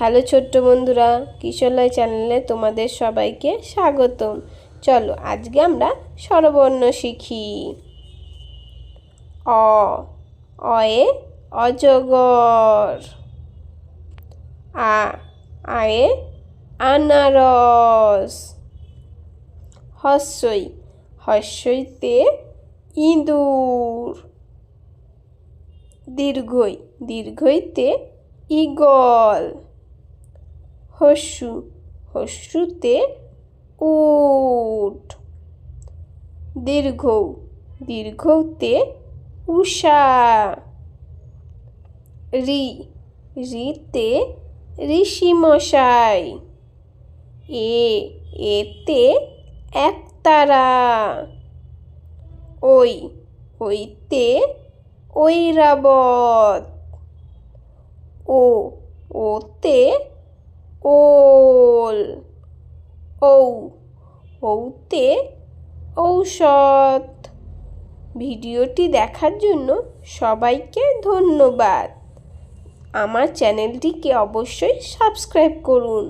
Hello ছোট্ট বন্ধুরা, কিশোরলয় চ্যানেলে তোমাদের সবাইকে স্বাগতম। চলো আজকে আমরা স্বরবর্ণ শিখি। অ, অয়ে অজগর। আ, আয়ে আনারস। হস্যই, হস্যইতে ইঁদুর। দীর্ঘই, দীর্ঘইতে ঈগল হস্যু, হস্যুতে উট। দীর্ঘ, দীর্ঘতে উষা। রি, রিতে ঋষিমশাই। এ, এতে একতারা। ওই ওইতে ঐরাবত। ও, ওতে ওল ঔ ঔতে ঔষধ। ভিডিওটি দেখার জন্য সবাইকে ধন্যবাদ। আমার চ্যানেলটিকে অবশ্যই সাবস্ক্রাইব করুন।